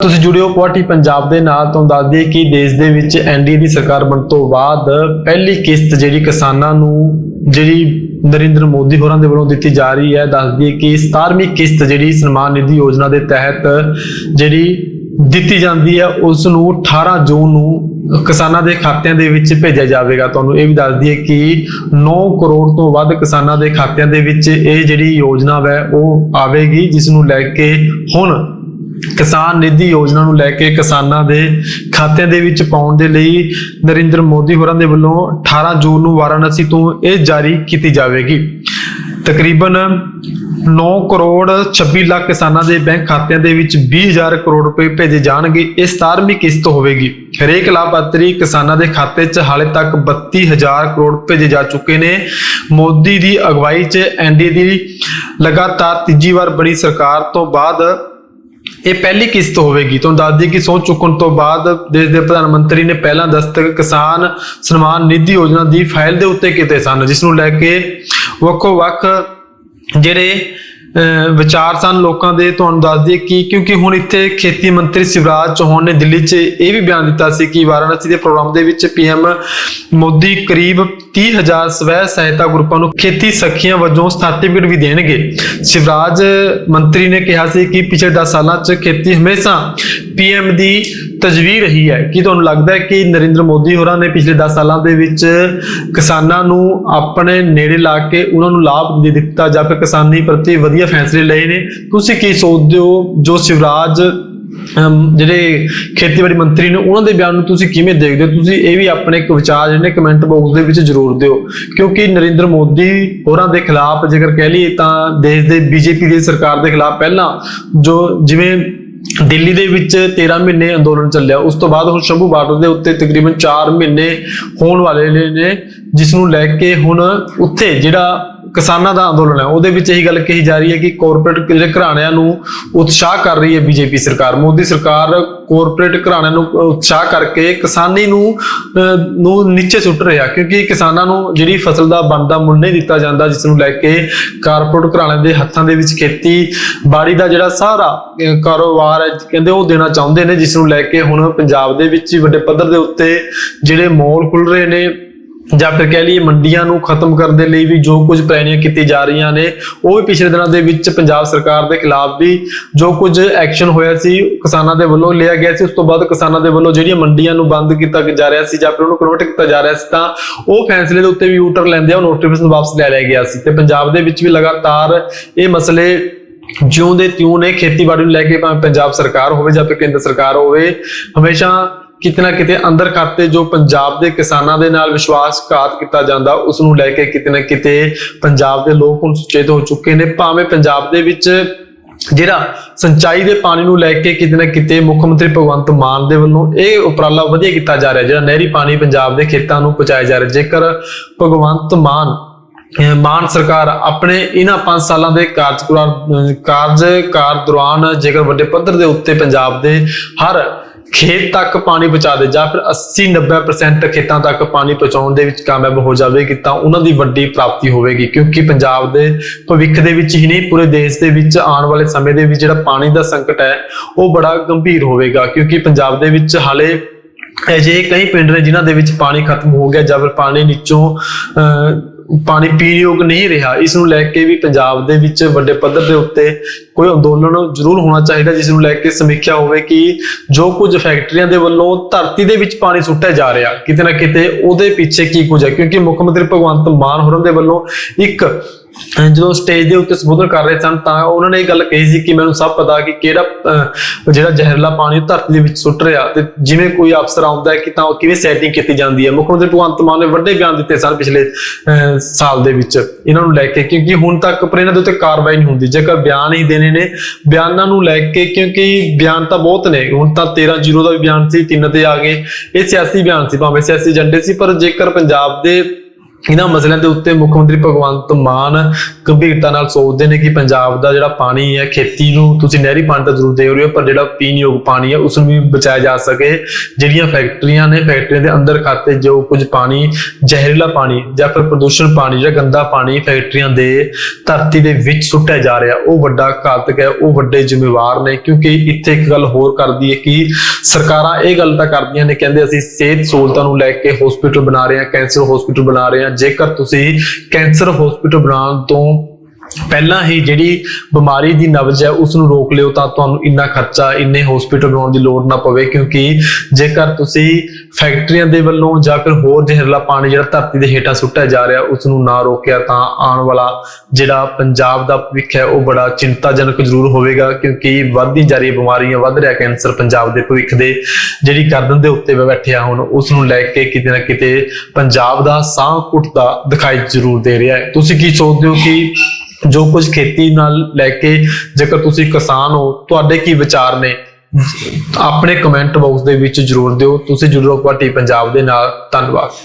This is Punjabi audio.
ਤੁਸੀਂ ਜੁੜਿਓ ਪੁਆਟੀ ਪੰਜਾਬ ਦੇ ਨਾਲ, ਤੁਹਾਨੂੰ ਦੱਸ ਦਈਏ ਕਿ ਦੇਸ਼ ਦੇ ਵਿੱਚ ਐਨਡੀਏ ਦੀ ਸਰਕਾਰ ਬਣਨ ਤੋਂ ਬਾਅਦ ਪਹਿਲੀ ਕਿਸ਼ਤ ਜਿਹੜੀ ਕਿਸਾਨਾਂ ਨੂੰ, ਜਿਹੜੀ ਨਰਿੰਦਰ ਮੋਦੀ ਹੋਰਾਂ ਦੇ ਵੱਲੋਂ ਦਿੱਤੀ ਜਾ ਰਹੀ ਹੈ, ਦੱਸ ਦਈਏ ਕਿ 17ਵੀਂ ਕਿਸ਼ਤ ਜਿਹੜੀ ਸਨਮਾਨ ਨਿਧੀ ਯੋਜਨਾ ਦੇ ਤਹਿਤ ਜਿਹੜੀ ਦਿੱਤੀ ਜਾਂਦੀ ਹੈ, ਉਸ ਨੂੰ 18 ਜੂਨ ਨੂੰ ਕਿਸਾਨਾਂ ਦੇ ਖਾਤਿਆਂ ਦੇ ਵਿੱਚ ਭੇਜਿਆ ਜਾਵੇਗਾ। ਤੁਹਾਨੂੰ ਇਹ ਵੀ ਦੱਸ ਦਈਏ ਕਿ 9 ਕਰੋੜ ਤੋਂ ਵੱਧ ਕਿਸਾਨਾਂ ਦੇ ਖਾਤਿਆਂ ਦੇ ਵਿੱਚ ਇਹ ਜਿਹੜੀ ਯੋਜਨਾ ਹੈ ਉਹ ਆਵੇਗੀ, ਜਿਸ ਨੂੰ ਲੈ ਕੇ ਹੁਣ ਕਿਸਾਨ ਨਿਧੀ ਯੋਜਨਾ ਨੂੰ ਲੈ ਕੇ ਕਿਸਾਨਾਂ ਦੇ ਖਾਤਿਆਂ ਦੇ ਵਿੱਚ ਪਾਉਣ ਦੇ ਲਈ ਨਰਿੰਦਰ ਮੋਦੀ ਹੋਰਾਂ ਦੇ ਵੱਲੋਂ 18 ਜੂਨ ਨੂੰ ਵਾਰਾਣਸੀ ਤੋਂ ਇਹ ਜਾਰੀ ਕੀਤੀ ਜਾਵੇਗੀ। ਤਕਰੀਬਨ 9 ਕਰੋੜ 26 ਲੱਖ ਕਿਸਾਨਾਂ ਦੇ ਬੈਂਕ ਖਾਤਿਆਂ ਦੇ ਵਿੱਚ 20000 ਕਰੋੜ ਰੁਪਏ ਭੇਜੇ ਜਾਣਗੇ, ਇਹ 17ਵੀਂ ਕਿਸ਼ਤ ਹੋਵੇਗੀ। ਹਰੇਕ ਲਾਭਪਾਤਰੀ ਕਿਸਾਨਾਂ ਦੇ ਖਾਤੇ 'ਚ ਹਾਲੇ ਤੱਕ 32000 ਕਰੋੜ ਭੇਜੇ ਜਾ ਚੁੱਕੇ ਨੇ। ਮੋਦੀ ਦੀ ਅਗਵਾਈ 'ਚ ਐਨਡੀ ਦੀ ਲਗਾਤਾਰ ਤੀਜੀ ਵਾਰ ਬਣੀ ਸਰਕਾਰ ਤੋਂ ਬਾਅਦ ਇਹ ਪਹਿਲੀ ਕਿਸ਼ਤ ਹੋਵੇਗੀ। ਤੁਹਾਨੂੰ ਦੱਸ ਦਈਏ ਕਿ ਸਹੁੰ ਚੁੱਕਣ ਤੋਂ ਬਾਅਦ ਦੇਸ਼ ਦੇ ਪ੍ਰਧਾਨ ਮੰਤਰੀ ਨੇ ਪਹਿਲਾਂ ਦਸਤਕ ਕਿਸਾਨ ਸਨਮਾਨ ਨਿਧੀ ਯੋਜਨਾ ਦੀ ਫਾਈਲ ਦੇ ਉੱਤੇ ਕੀਤੇ ਸਨ ਜਿਸ ਨੂੰ ਲੈ ਕੇ ਵੱਖੋ ਵੱਖ ਜਿਹੜੇ ਵਿਚਾਰ ਸਨ ਲੋਕਾਂ ਦੇ, ਤੁਹਾਨੂੰ ਦੱਸ ਦਈਏ ਕਿ ਕਿਉਂਕਿ ਹੁਣ ਇੱਥੇ ਖੇਤੀ ਮੰਤਰੀ ਸ਼ਿਵਰਾਜ ਚੌਹਾਨ ਨੇ ਦਿੱਲੀ 'ਚ ਇਹ ਵੀ ਬਿਆਨ ਦਿੱਤਾ ਸੀ ਕਿ ਵਾਰਾਣਸੀ ਦੇ ਪ੍ਰੋਗਰਾਮ ਦੇ ਵਿੱਚ ਪੀਐਮ ਮੋਦੀ ਕਰੀਬ 30000 ਸਵੈ ਸਹਾਇਤਾ ਗਰੁੱਪਾਂ ਨੂੰ ਖੇਤੀ ਸਖੀਆਂ ਵਜੋਂ ਸਰਟੀਫਿਕੇਟ ਵੀ ਦੇਣਗੇ। ਸ਼ਿਵਰਾਜ ਮੰਤਰੀ ਨੇ ਕਿਹਾ ਸੀ ਕਿ ਪਿਛਲੇ 10 ਸਾਲਾਂ 'ਚ ਖੇਤੀ ਹਮੇਸ਼ਾ ਪੀਐਮ ਦੀ ਤਜਵੀਜ਼ ਰਹੀ ਹੈ। ਕਿ ਤੁਹਾਨੂੰ ਲੱਗਦਾ ਹੈ ਕਿ ਨਰਿੰਦਰ ਮੋਦੀ ਹੋਰਾਂ ਨੇ ਪਿਛਲੇ 10 ਸਾਲਾਂ ਦੇ ਵਿੱਚ ਕਿਸਾਨਾਂ ਨੂੰ ਆਪਣੇ ਨੇੜੇ ਲਾ ਕੇ ਉਹਨਾਂ ਨੂੰ ਲਾਭ ਦੇ ਦਿੱਤਾ ਜਾਂ ਫਿਰ ਕਿਸਾਨੀ ਪ੍ਰਤੀ ਵਧੀਆ ਫੈਸਲੇ ਲਏ ਨੇ। ਤੁਸੀਂ ਕੀ ਸੋਚਦੇ ਹੋ ਜੋ ਸ਼ਿਵਰਾਜ ਜਿਹੜੇ ਖੇਤੀਬਾੜੀ ਮੰਤਰੀ ਨੇ, ਉਹਨਾਂ ਦੇ ਬਿਆਨ ਨੂੰ ਤੁਸੀਂ ਕਿਵੇਂ ਦੇਖਦੇ ਹੋ? ਤੁਸੀਂ ਇਹ ਵੀ ਆਪਣੇ ਇੱਕ ਵਿਚਾਰ ਜਿਹੜੇ ਕਮੈਂਟ ਬਾਕਸ ਦੇ ਵਿੱਚ ਜ਼ਰੂਰ ਦਿਓ। ਕਿਉਂਕਿ ਨਰਿੰਦਰ ਮੋਦੀ ਹੋਰਾਂ ਦੇ ਖਿਲਾਫ ਜੇਕਰ ਕਹਿ ਲਈਏ ਤਾਂ ਦੇਸ਼ ਦੇ ਬੀਜੇਪੀ ਦੀ ਸਰਕਾਰ ਦੇ ਖਿਲਾਫ ਪਹਿਲਾਂ ਜੋ ਜਿਵੇਂ ਦਿੱਲੀ ਦੇ ਵਿੱਚ 13 ਮਹੀਨੇ ਅੰਦੋਲਨ ਚੱਲਿਆ, ਉਸ ਤੋਂ ਬਾਅਦ ਹੁਣ ਸ਼ੰਭੂ ਬਾਰਡਰ ਦੇ ਉੱਤੇ ਤਕਰੀਬਨ 4 ਮਹੀਨੇ ਹੋਣ ਵਾਲੇ ਨੇ, ਜਿਸ ਨੂੰ ਲੈ ਕੇ ਹੁਣ ਉੱਥੇ ਜਿਹੜਾ ਕਿਸਾਨਾਂ ਦਾ ਅੰਦੋਲਨ ਹੈ। ਉਹਦੇ ਵਿੱਚ ਇਹੀ ਗੱਲ ਕਹੀ ਜਾ ਰਹੀ ਹੈ ਕਿ ਕਾਰਪੋਰੇਟ ਜਿਹੜੇ ਘਰਾਣਿਆਂ ਨੂੰ ਉਤਸ਼ਾਹ ਕਰ ਰਹੀ ਹੈ ਬੀਜੇਪੀ ਸਰਕਾਰ, ਮੋਦੀ ਸਰਕਾਰ ਕਾਰਪੋਰੇਟ ਘਰਾਣਿਆਂ ਨੂੰ ਉਤਸ਼ਾਹ ਕਰਕੇ ਕਿਸਾਨੀ ਨੂੰ ਨੂੰ ਨੀਚੇ ਸੁੱਟ ਰਿਹਾ ਕਿਉਂਕਿ ਕਿਸਾਨਾਂ ਨੂੰ ਜਿਹੜੀ ਫਸਲ ਦਾ ਬਣਦਾ ਮੁੱਲ ਨਹੀਂ ਦਿੱਤਾ ਜਾਂਦਾ, ਜਿਸ ਨੂੰ ਲੈ ਕੇ ਕਾਰਪੋਰੇਟ ਘਰਾਣਿਆਂ ਦੇ ਹੱਥਾਂ ਦੇ ਵਿੱਚ ਖੇਤੀ, ਬਾੜੀ ਦਾ ਜਿਹੜਾ ਸਾਰਾ ਕਾਰੋਬਾਰ ਹੈ, ਕਹਿੰਦੇ ਉਹ ਦੇਣਾ ਚਾਹੁੰਦੇ ਨੇ, ਜਿਸ ਨੂੰ ਲੈ ਕੇ ਹੁਣ ਪੰਜਾਬ ਦੇ ਵਿੱਚ ਵੱਡੇ ਪੱਧਰ ਦੇ ਉੱਤੇ ਜਿਹੜੇ ਮੋਲ ਖੁੱਲ ਰਹੇ ਨੇ ਜਾਂ ਫਿਰ ਕਹਿ ਲਈਏ ਮੰਡੀਆਂ ਨੂੰ ਖਤਮ ਕਰਨ ਦੇ ਲਈ ਵੀ ਜੋ ਕੁਝ ਪਲੈਨਿੰਗ ਕੀਤੀ ਜਾ ਰਹੀਆਂ ਨੇ, ਉਹ ਵੀ ਪਿਛਲੇ ਦਿਨਾਂ ਦੇ ਵਿੱਚ ਪੰਜਾਬ ਸਰਕਾਰ ਦੇ ਖਿਲਾਫ ਵੀ ਜੋ ਕੁਝ ਐਕਸ਼ਨ ਹੋਇਆ ਸੀ, ਕਿਸਾਨਾਂ ਦੇ ਵੱਲੋਂ ਲਿਆ ਗਿਆ ਸੀ, ਉਸ ਤੋਂ ਬਾਅਦ ਕਿਸਾਨਾਂ ਦੇ ਵੱਲੋਂ ਜਿਹੜੀਆਂ ਮੰਡੀਆਂ ਨੂੰ ਬੰਦ ਕੀਤਾ ਜਾ ਰਿਹਾ ਸੀ ਜਾਂ ਫਿਰ ਉਹਨੂੰ ਕਨਵਰਟ ਕੀਤਾ ਜਾ ਰਿਹਾ ਸੀ, ਤਾਂ ਉਹ ਫੈਸਲੇ ਦੇ ਉੱਤੇ ਵੀ ਯੂਟਰ ਲੈਂਦੇ ਆ, ਉਹ ਨੋਟੀਫਿਕੇਸ਼ਨ ਵਾਪਸ ਲੈ ਲਿਆ ਗਿਆ ਸੀ। ਤੇ ਪੰਜਾਬ ਦੇ ਵਿੱਚ ਵੀ ਲਗਾਤਾਰ ਇਹ ਮਸਲੇ ਜਿਉਂ ਦੇ ਤਿਉਂ ਨੇ, ਖੇਤੀਬਾੜੀ ਨੂੰ ਲੈ ਕੇ ਭਾਵੇਂ ਪੰਜਾਬ ਸਰਕਾਰ ਹੋਵੇ ਜਾਂ ਫਿਰ ਕੇਂਦਰ ਸਰਕਾਰ ਹੋਵੇ, ਹਮੇਸ਼ਾ ਕਿਤੇ ਨਾ ਕਿਤੇ ਅੰਦਰ ਖਾਤੇ ਜੋ ਪੰਜਾਬ ਦੇ ਕਿਸਾਨਾਂ ਦੇ ਨਾਲ ਵਿਸ਼ਵਾਸਘਾਤ ਕੀਤਾ ਜਾਂਦਾ ਉਸ ਨੂੰ ਲੈ ਕੇ ਕਿਤੇ ਨਾ ਕਿਤੇ ਪੰਜਾਬ ਦੇ ਲੋਕ ਹੁਣ ਸੁਚੇਤ ਹੋ ਚੁੱਕੇ ਨੇ। ਭਾਵੇਂ ਪੰਜਾਬ ਦੇ ਵਿੱਚ ਜਿਹੜਾ ਸਿੰਚਾਈ ਦੇ ਪਾਣੀ ਨੂੰ ਲੈ ਕੇ ਕਿਤੇ ਨਾ ਕਿਤੇ ਮੁੱਖ ਮੰਤਰੀ ਭਗਵੰਤ ਮਾਨ ਦੇ ਵੱਲੋਂ ਇਹ ਉਪਰਾਲਾ ਵਧੀਆ ਕੀਤਾ ਜਾ ਰਿਹਾ, ਜਿਹੜਾ ਨਹਿਰੀ ਪਾਣੀ ਪੰਜਾਬ ਦੇ ਖੇਤਾਂ ਨੂੰ ਪਹੁੰਚਾਇਆ ਜਾ ਰਿਹਾ। ਜੇਕਰ ਭਗਵੰਤ ਮਾਨ ਮਾਨ ਸਰਕਾਰ ਆਪਣੇ ਇਹਨਾਂ 5 ਸਾਲਾਂ ਦੇ ਕਾਰਜਕਾਲ ਕਾਰਜਕਾਰ ਦੌਰਾਨ ਜੇਕਰ ਵੱਡੇ ਪੱਧਰ ਦੇ ਉੱਤੇ ਪੰਜਾਬ ਦੇ ਹਰ ਖੇਤ ਤੱਕ ਪਾਣੀ ਪਹੁੰਚਾ ਦੇ ਜਾਂ ਫਿਰ 80 90% ਖੇਤਾਂ ਤੱਕ ਪਾਣੀ ਪਹੁੰਚਾਉਣ ਦੇ ਵਿੱਚ ਕਾਮਯਾਬ ਹੋ ਜਾਵੇਗੀ ਤਾਂ ਉਹਨਾਂ ਦੀ ਵੱਡੀ ਪ੍ਰਾਪਤੀ ਹੋਵੇਗੀ ਕਿਉਂਕਿ ਪੰਜਾਬ ਦੇ ਭਵਿੱਖ ਦੇ ਵਿੱਚ ਹੀ ਨਹੀਂ ਪੂਰੇ ਦੇਸ਼ ਦੇ ਵਿੱਚ ਆਉਣ ਵਾਲੇ ਸਮੇਂ ਦੇ ਵਿੱਚ ਜਿਹੜਾ ਪਾਣੀ ਦਾ ਸੰਕਟ ਹੈ ਉਹ ਬੜਾ ਗੰਭੀਰ ਹੋਵੇਗਾ ਕਿਉਂਕਿ ਪੰਜਾਬ ਦੇ ਵਿੱਚ ਹਾਲੇ ਅਜਿਹੇ ਕਈ ਪਿੰਡ ਨੇ ਜਿਨ੍ਹਾਂ ਦੇ ਵਿੱਚ ਪਾਣੀ ਖਤਮ ਹੋ ਗਿਆ ਜਾਂ ਫਿਰ ਪਾਣੀ ਨੀਚੋਂ ਅਹ, ਪਾਣੀ ਪੀਣ ਯੋਗ ਨਹੀਂ ਰਿਹਾ। ਇਸ ਨੂੰ ਲੈ ਕੇ ਵੀ ਪੰਜਾਬ ਦੇ ਵਿੱਚ ਵੱਡੇ ਪੱਧਰ ਦੇ ਉੱਤੇ ਕੋਈ ਅੰਦੋਲਨ ਜ਼ਰੂਰ ਹੋਣਾ ਚਾਹੀਦਾ, ਜਿਸ ਨੂੰ ਲੈ ਕੇ ਸਮੀਖਿਆ ਹੋਵੇ ਕਿ ਜੋ ਕੁਝ ਫੈਕਟਰੀਆਂ ਦੇ ਵੱਲੋਂ ਧਰਤੀ ਦੇ ਵਿੱਚ ਪਾਣੀ ਸੁੱਟਿਆ ਜਾ ਰਿਹਾ, ਕਿਤੇ ਨਾ ਕਿਤੇ ਉਹਦੇ ਪਿੱਛੇ ਕੀ ਕੁਝ ਹੈ? ਕਿਉਂਕਿ ਮੁੱਖ ਮੰਤਰੀ ਭਗਵੰਤ ਮਾਨ ਹੋਰਾਂ ਦੇ ਵੱਲੋਂ ਇੱਕ ਜਦੋਂ ਸਟੇਜ ਦੇ ਉੱਤੇ ਸੰਬੋਧਨ ਕਰ ਰਹੇ ਸਨ ਤਾਂ ਉਹਨਾਂ ਨੇ ਇਹ ਗੱਲ ਕਹੀ ਸੀ ਕਿ ਮੈਨੂੰ ਸਭ ਪਤਾ ਕਿ ਕਿਹੜਾ ਅਹ, ਜਿਹੜਾ ਜ਼ਹਿਰੀਲਾ ਪਾਣੀ ਧਰਤੀ ਦੇ ਵਿੱਚ ਸੁੱਟ ਰਿਹਾ ਤੇ ਜਿਵੇਂ ਕੋਈ ਅਫਸਰ ਆਉਂਦਾ ਹੈ ਕਿ ਤਾਂ ਕਿਵੇਂ ਸੈਟਿੰਗ ਕੀਤੀ ਜਾਂਦੀ ਹੈ। ਮੁੱਖ ਮੰਤਰੀ ਭਗਵੰਤ ਮਾਨ ਨੇ ਵੱਡੇ ਬਿਆਨ ਦਿੱਤੇ ਸਨ ਪਿਛਲੇ ਸਾਲ ਦੇ ਵਿੱਚ ਇਹਨਾਂ ਨੂੰ ਲੈ ਕੇ ਕਿਉਂਕਿ ਹੁਣ ਤੱਕ ਪਰ ਇਹਨਾਂ ਦੇ ਉੱਤੇ ਕਾਰਵਾਈ ਨਹੀਂ ਹੁੰਦੀ। ਜੇਕਰ ਬਿਆਨ ਹੀ ਦੇਣੇ ਨੇ ਬਿਆਨਾਂ ਨੂੰ ਲੈ ਕੇ ਕਿਉਂਕਿ ਬਿਆਨ ਤਾਂ ਬਹੁਤ ਨੇ ਹੁਣ ਤਾਂ 13 ਜ਼ੀਰੋ ਦਾ ਵੀ ਬਿਆਨ ਸੀ ਤਿੰਨ ਤੇ ਆ ਗਏ। ਇਹ ਸਿਆਸੀ ਬਿਆਨ ਸੀ ਭਾਵੇਂ ਸਿਆਸੀ ਏਜੰਡੇ ਸੀ ਪਰ ਜੇਕਰ ਪੰਜਾਬ ਦੇ ਇਹਨਾਂ ਮਸਲਿਆਂ ਦੇ ਉੱਤੇ ਮੁੱਖ ਮੰਤਰੀ ਭਗਵੰਤ ਮਾਨ ਗੰਭੀਰਤਾ ਨਾਲ ਸੋਚਦੇ ਨੇ ਕਿ ਪੰਜਾਬ ਦਾ ਜਿਹੜਾ ਪਾਣੀ ਹੈ, ਖੇਤੀ ਨੂੰ ਤੁਸੀਂ ਨਹਿਰੀ ਪਾਣੀ ਤਾਂ ਜ਼ਰੂਰ ਦੇ ਰਹੇ ਹੋ, ਪਰ ਜਿਹੜਾ ਪੀਣ ਯੋਗ ਪਾਣੀ ਹੈ ਉਸ ਨੂੰ ਵੀ ਬਚਾਇਆ ਜਾ ਸਕੇ। ਜਿਹੜੀਆਂ ਫੈਕਟਰੀਆਂ ਨੇ, ਫੈਕਟਰੀਆਂ ਦੇ ਅੰਦਰ ਖਾਤੇ ਜੋ ਕੁਝ ਪਾਣੀ, ਜ਼ਹਿਰੀਲਾ ਪਾਣੀ ਜਾਂ ਫਿਰ ਪ੍ਰਦੂਸ਼ਣ ਪਾਣੀ ਜਾਂ ਗੰਦਾ ਪਾਣੀ ਫੈਕਟਰੀਆਂ ਦੇ ਧਰਤੀ ਦੇ ਵਿੱਚ ਸੁੱਟਿਆ ਜਾ ਰਿਹਾ, ਉਹ ਵੱਡਾ ਘਾਤਕ ਹੈ, ਉਹ ਵੱਡੇ ਜ਼ਿੰਮੇਵਾਰ ਨੇ। ਕਿਉਂਕਿ ਇੱਥੇ ਇੱਕ ਗੱਲ ਹੋਰ ਕਰਦੀ ਹੈ ਕਿ ਸਰਕਾਰਾਂ ਇਹ ਗੱਲ ਤਾਂ ਕਰਦੀਆਂ ਨੇ, ਕਹਿੰਦੇ ਅਸੀਂ ਸਿਹਤ ਸਹੂਲਤਾਂ ਨੂੰ ਲੈ ਕੇ ਹਸਪੀਟਲ ਬਣਾ ਰਹੇ ਹਾਂ ਕੈਂਸਰ ਹਸਪੀਟਲ ਬਣਾ ਰਹੇ ਹਾਂ ਜੇਕਰ ਤੁਸੀਂ ਕੈਂਸਰ ਹਸਪੀਟਲ ਬਣਾਉਣ ਤੋਂ ਪਹਿਲਾਂ ਹੀ ਜਿਹੜੀ ਬਿਮਾਰੀ ਦੀ ਨਬਜ਼ ਹੈ ਉਸ ਨੂੰ ਰੋਕ ਲਿਓ ਤਾਂ ਤੁਹਾਨੂੰ ਇੰਨਾ ਖਰਚਾ, ਇੰਨੇ ਹਸਪੀਟਲ ਬਣਾਉਣ ਦੀ ਲੋੜ ਨਾ ਪਵੇ। ਕਿਉਂਕਿ ਜੇਕਰ ਤੁਸੀਂ ਫੈਕਟਰੀਆਂ ਦੇ ਵੱਲੋਂ ਜਾਂ ਫਿਰ ਹੋਰ ਜ਼ਹਿਰਲਾ ਪਾਣੀ, ਜਿਹੜਾ ਧਰਤੀ ਦੇ ਹੇਠਾਂ ਸੁੱਟਿਆ ਜਾ ਰਿਹਾ ਉਸ ਨੂੰ ਨਾ ਰੋਕਿਆ ਤਾਂ ਆਉਣ ਵਾਲਾ ਜਿਹੜਾ ਪੰਜਾਬ ਦਾ ਭਵਿੱਖ ਹੈ, ਉਹ ਬੜਾ ਚਿੰਤਾਜਨਕ ਜ਼ਰੂਰ ਹੋਵੇਗਾ। ਕਿਉਂਕਿ ਵੱਧਦੀ ਜਾ ਰਹੀ ਬਿਮਾਰੀਆਂ, ਵੱਧ ਰਿਹਾ ਕੈਂਸਰ ਪੰਜਾਬ ਦੇ ਭਵਿੱਖ ਦੇ। ਜਿਹੜੀ ਗਰਦਨ ਦੇ ਉੱਤੇ ਬੈਠਿਆ ਹੁਣ ਉਸ ਨੂੰ ਲੈ ਕੇ ਕਿਤੇ ਨਾ ਕਿਤੇ ਪੰਜਾਬ ਦਾ ਸਾਹ ਘੁੱਟਦਾ ਦਿਖਾਈ ਜ਼ਰੂਰ ਦੇ ਰਿਹਾ ਹੈ। ਤੁਸੀਂ ਕੀ ਸੋਚਦੇ ਹੋ ਕਿ ਜੋ ਕੁਝ ਖੇਤੀ ਨਾਲ ਲੈ ਕੇ ਜੇਕਰ ਤੁਸੀਂ ਕਿਸਾਨ ਹੋ, ਤੁਹਾਡੇ ਕੀ ਵਿਚਾਰ ਨੇ? ਆਪਣੇ ਕਮੈਂਟ ਬਾਕਸ ਦੇ ਵਿੱਚ ਜਰੂਰ ਦਿਓ। ਤੁਸੀਂ ਜਰੂਰ ਪਾਰਟੀ ਪੰਜਾਬ ਦੇ ਨਾਲ। ਧੰਨਵਾਦ।